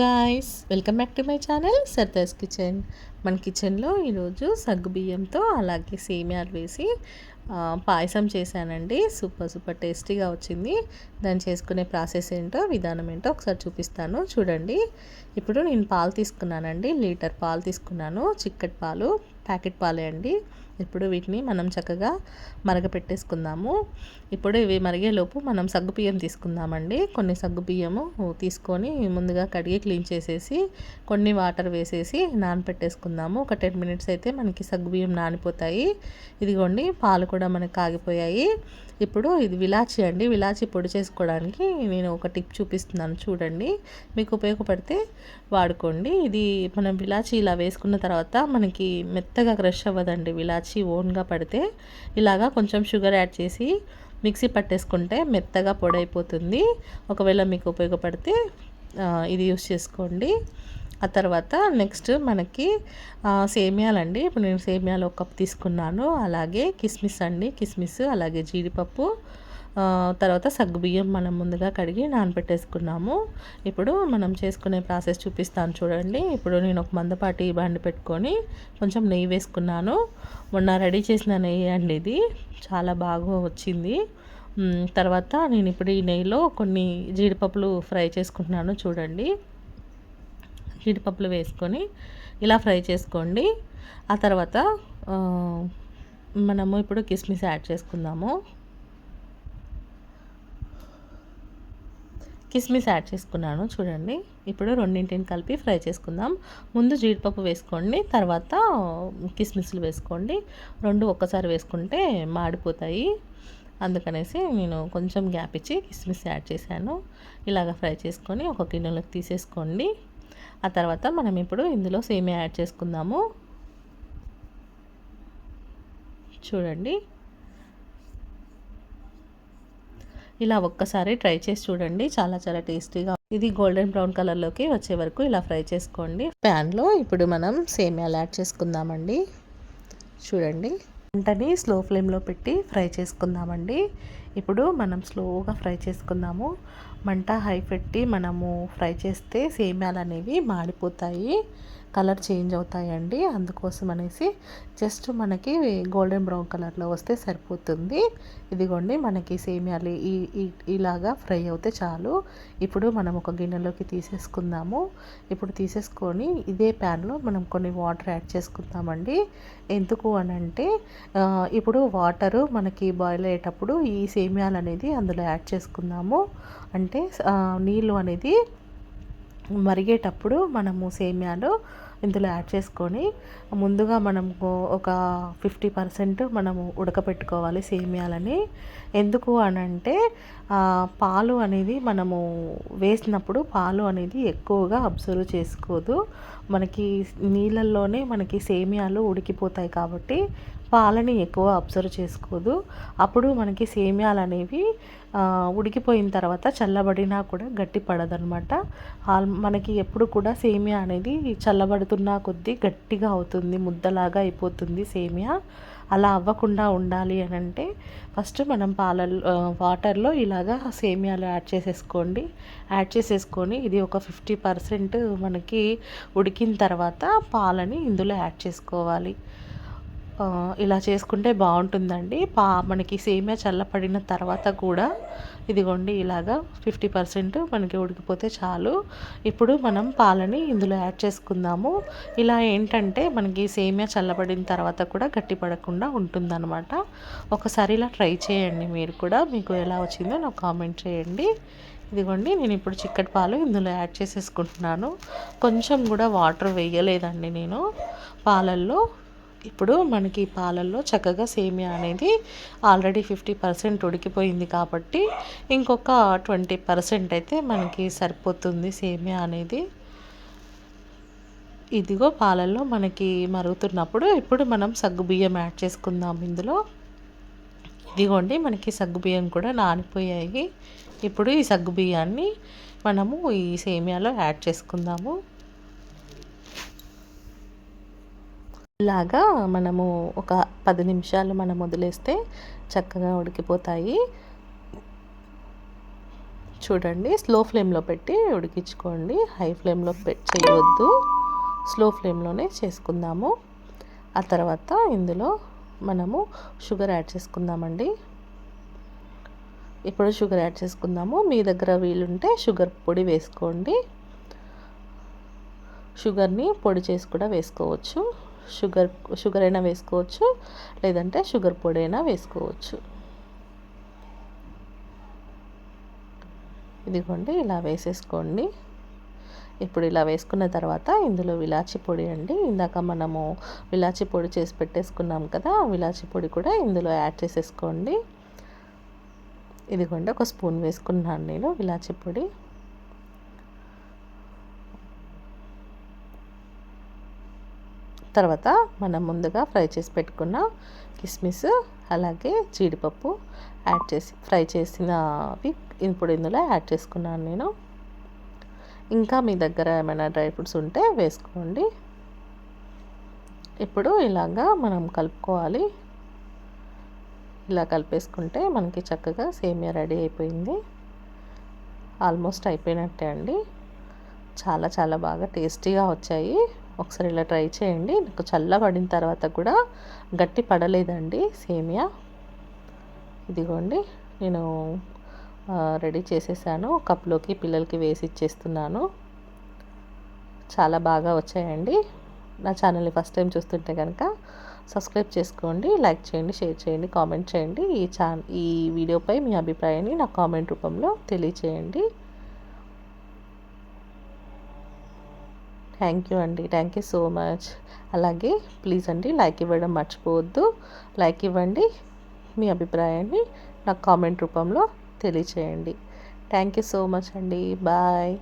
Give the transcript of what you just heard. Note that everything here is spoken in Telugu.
Guys welcome back to my channel Sarda's kitchen మన కిచెన్లో ఈరోజు సగ్గు బియ్యంతో అలాగే సేమియాలు వేసి పాయసం చేశానండి. సూపర్ సూపర్ టేస్టీగా వచ్చింది. దాన్ని చేసుకునే ప్రాసెస్ ఏంటో విధానం ఏంటో ఒకసారి చూపిస్తాను. చూడండి. ఇప్పుడు నేను పాలు తీసుకున్నానండి. లీటర్ పాలు తీసుకున్నాను. చిక్కటి పాలు ప్యాకెట్ పాలే అండి. ఇప్పుడు వీటిని మనం చక్కగా మరగపెట్టేసుకుందాము. ఇప్పుడు ఇవి మరిగేలోపు మనం సగ్గుబియ్యం తీసుకుందామండి. కొన్ని సగ్గుబియ్యము తీసుకొని ముందుగా కడిగి క్లీన్ చేసేసి కొన్ని వాటర్ వేసేసి నానపెట్టేసుకుందాము. ఒక టెన్ మినిట్స్ అయితే మనకి సగ్గుబియ్యం నానిపోతాయి. ఇదిగోండి పాలు కూడా మనకి కాగిపోయాయి ఇప్పుడు ఇది విలాచి అండి. విలాచి పొడి చేసుకోవడానికి నేను ఒక టిప్ చూపిస్తున్నాను చూడండి. మీకు ఉపయోగపడితే వాడుకోండి. ఇది మనం విలాచి ఇలా వేసుకున్న తర్వాత మనకి మెత్తగా క్రష్ అవ్వదండి విలాచి. ఓన్గా పడితే ఇలాగా కొంచెం షుగర్ యాడ్ చేసి మిక్సీ పట్టేసుకుంటే మెత్తగా పొడి అయిపోతుంది ఒకవేళ మీకు ఉపయోగపడితే ఇది యూస్ చేసుకోండి. ఆ తర్వాత నెక్స్ట్ మనకి సేమియాలండి. ఇప్పుడు నేను సేమియాలు ఒక కప్ తీసుకున్నాను. అలాగే కిస్మిస్ అండి. కిస్మిస్ అలాగే జీడిపప్పు తర్వాత సగ్గుబియ్యం మనం ముందుగా కడిగి నానబెట్టేసుకున్నాము. ఇప్పుడు మనం చేసుకునే ప్రాసెస్ చూపిస్తాను చూడండి. ఇప్పుడు నేను ఒక మందపాటి బండి పెట్టుకొని కొంచెం నెయ్యి వేసుకున్నాను. మొన్న రెడీ చేసిన నెయ్యి అండి ఇది. చాలా బాగా వచ్చింది. తర్వాత నేను ఇప్పుడు ఈ నెయ్యిలో కొన్ని జీడిపప్పులు ఫ్రై చేసుకుంటున్నాను చూడండి. జీడిపప్పులు వేసుకొని ఇలా ఫ్రై చేసుకోండి. ఆ తర్వాత మనము ఇప్పుడు కిస్మిస్ యాడ్ చేసుకుందాము. కిస్మిస్ యాడ్ చేసుకున్నాను చూడండి. ఇప్పుడు రెండింటిని కలిపి ఫ్రై చేసుకుందాం. ముందు జీడిపప్పు వేసుకోండి తర్వాత కిస్మిస్లు వేసుకోండి. రెండు ఒక్కసారి వేసుకుంటే మాడిపోతాయి. అందుకనేసి నేను కొంచెం గ్యాప్ ఇచ్చి కిస్మిస్ యాడ్ చేశాను. ఇలాగ ఫ్రై చేసుకొని ఒక గిన్నెలోకి తీసేసుకోండి. ఆ తర్వాత మనం ఇప్పుడు ఇందులో సేమియా యాడ్ చేసుకుందాము. చూడండి. ఇలా ఒక్కసారి ట్రై చేసి చూడండి. చాలా చాలా టేస్టీగా ఇది గోల్డెన్ బ్రౌన్ కలర్లోకి వచ్చే వరకు ఇలా ఫ్రై చేసుకోండి. ప్యాన్లో ఇప్పుడు మనం సేమియాలు యాడ్ చేసుకుందామండి. చూడండి. వంటని స్లో ఫ్లేమ్లో పెట్టి ఫ్రై చేసుకుందామండి. ఇప్పుడు మనం స్లోగా ఫ్రై చేసుకుందాము. మంట హై పెట్టి మనము ఫ్రై చేస్తే సేమ్యాలు అనేవి మాడిపోతాయి. కలర్ చేంజ్ అవుతాయండి. అందుకోసం అనేసి జస్ట్ మనకి గోల్డెన్ బ్రౌన్ కలర్లో వస్తే సరిపోతుంది. ఇదిగోండి మనకి సేమియాలు ఈ ఇలాగా ఫ్రై అవుతే చాలు. ఇప్పుడు మనం ఒక గిన్నెలోకి తీసేసుకుందాము. ఇప్పుడు తీసేసుకొని ఇదే ప్యాన్లో మనం కొన్ని వాటర్ యాడ్ చేసుకుందామండి. ఎందుకు అని అంటే ఇప్పుడు వాటరు మనకి బాయిల్ అయ్యేటప్పుడు ఈ సేమియాలు అనేది అందులో యాడ్ చేసుకుందాము. అంటే నీళ్ళు అనేది మరిగేటప్పుడు మనము సేమియాలు ఇందులో యాడ్ చేసుకొని ముందుగా మనము ఒక ఫిఫ్టీ పర్సెంట్ మనము ఉడకపెట్టుకోవాలి సేమియాలని. ఎందుకు అని అంటే పాలు అనేది మనము వేసినప్పుడు పాలు అనేది ఎక్కువగా అబ్జర్వ్ చేసుకోదు. మనకి నీళ్ళల్లోనే మనకి సేమియాలు ఉడికిపోతాయి కాబట్టి పాలని ఎక్కువ అబ్జర్వ్ చేసుకోదు. అప్పుడు మనకి సేమియాలు అనేవి ఉడికిపోయిన తర్వాత చల్లబడినా కూడా గట్టి పడదనమాట మనకి ఎప్పుడు కూడా సేమియా అనేది చల్లబడుతున్నా కొద్దీ గట్టిగా అవుతుంది ముద్దలాగా అయిపోతుంది సేమియా. అలా అవ్వకుండా ఉండాలి అని అంటే ఫస్ట్ మనం పాలల్లో వాటర్లో ఇలాగా సేమియాలు యాడ్ చేసేసుకోండి. యాడ్ చేసేసుకొని ఇది ఒక ఫిఫ్టీ పర్సెంట్ మనకి ఉడికిన తర్వాత పాలని ఇందులో యాడ్ చేసుకోవాలి. ఇలా చేసుకుంటే బాగుంటుందండి. పా మనకి సేమియా చల్లపడిన తర్వాత కూడా ఇదిగోండి ఇలాగా ఫిఫ్టీ పర్సెంట్ మనకి ఉడికిపోతే చాలు. ఇప్పుడు మనం పాలని ఇందులో యాడ్ చేసుకుందాము. ఇలా ఏంటంటే మనకి సేమియా చల్లబడిన తర్వాత కూడా గట్టి పడకుండా ఉంటుందన్నమాట. ఒకసారి ఇలా ట్రై చేయండి మీరు కూడా. మీకు ఎలా వచ్చిందో నాకు కామెంట్ చేయండి. ఇదిగోండి నేను ఇప్పుడు చిక్కటి పాలు ఇందులో యాడ్ చేసేసుకుంటున్నాను. కొంచెం కూడా వాటర్ వేయలేదండి నేను. పాలల్లో ఇప్పుడు మనకి పాలల్లో చక్కగా సేమియా అనేది ఆల్రెడీ ఫిఫ్టీ పర్సెంట్ ఉడికిపోయింది కాబట్టి ఇంకొక ట్వంటీ పర్సెంట్ అయితే మనకి సరిపోతుంది సేమియా అనేది. ఇదిగో పాలల్లో మనకి మరుగుతున్నప్పుడు ఇప్పుడు మనం సగ్గుబియ్యం యాడ్ చేసుకుందాం ఇందులో. ఇదిగోండి మనకి సగ్గుబియ్యం కూడా నానిపోయాయి. ఇప్పుడు ఈ సగ్గుబియ్యాన్ని మనము ఈ సేమియాలో యాడ్ చేసుకుందాము. లాగా మనము ఒక పది నిమిషాలు మనం వదిలేస్తే చక్కగా ఉడికిపోతాయి. చూడండి స్లో ఫ్లేమ్లో పెట్టి ఉడికించుకోండి. హై ఫ్లేమ్లో పెట్టి చేయవద్దు స్లో ఫ్లేమ్లోనే చేసుకుందాము. ఆ తర్వాత ఇందులో మనము షుగర్ యాడ్ చేసుకుందామండి. ఇప్పుడు షుగర్ యాడ్ చేసుకుందాము. మీ దగ్గర వీలుంటే షుగర్ పొడి వేసుకోండి. షుగర్ని పొడి చేసి కూడా వేసుకోవచ్చు. షుగర్ షుగర్ అయినా వేసుకోవచ్చు లేదంటే షుగర్ పొడి అయినా వేసుకోవచ్చు. ఇదిగోండి ఇలా వేసేసుకోండి. ఇప్పుడు ఇలా వేసుకున్న తర్వాత ఇందులో విలాచి పొడి అండి. ఇందాక మనము విలాచి పొడి చేసి పెట్టేసుకున్నాం కదా విలాచి పొడి కూడా ఇందులో యాడ్ చేసేసుకోండి. ఇదిగోండి ఒక స్పూన్ వేసుకున్నాను నేను విలాచి పొడి. తర్వాత మనం ముందుగా ఫ్రై చేసి పెట్టుకున్న కిస్మిస్ అలాగే జీడిపప్పు యాడ్ చేసి ఫ్రై చేసినవి ఇప్పుడు ఇందులో యాడ్ చేసుకున్నాను నేను. ఇంకా మీ దగ్గర ఏమైనా డ్రై ఫ్రూట్స్ ఉంటే వేసుకోండి. ఇప్పుడు ఇలాగా మనం కలుపుకోవాలి. ఇలా కలిపేసుకుంటే మనకి చక్కగా సేమియా రెడీ అయిపోయింది. ఆల్మోస్ట్ అయిపోయినట్టే అండి. చాలా చాలా బాగా టేస్టీగా వచ్చాయి. ఒకసారి ఇలా ట్రై చేయండి. నాకు చల్లబడిన తర్వాత కూడా గట్టి పడలేదండి సేమియా. ఇదిగోండి నేను రెడీ చేసేసాను. కప్లోకి పిల్లలకి వేసి ఇచ్చేస్తున్నాను. చాలా బాగా వచ్చాయండి. నా ఛానల్ని ఫస్ట్ టైం చూస్తుంటే కనుక సబ్స్క్రైబ్ చేసుకోండి లైక్ చేయండి షేర్ చేయండి కామెంట్ చేయండి. ఈ ఛా ఈ వీడియోపై మీ అభిప్రాయాన్ని నా కామెంట్ రూపంలో తెలియచేయండి. థ్యాంక్ యూ అండి. Thank you so much. అలాగే ప్లీజ్ అండి లైక్ ఇవ్వడం మర్చిపోవద్దు. లైక్ ఇవ్వండి మీ అభిప్రాయాన్ని నాకు కామెంట్ రూపంలో తెలియచేయండి. థ్యాంక్ యూ సో మచ్ అండి. బాయ్.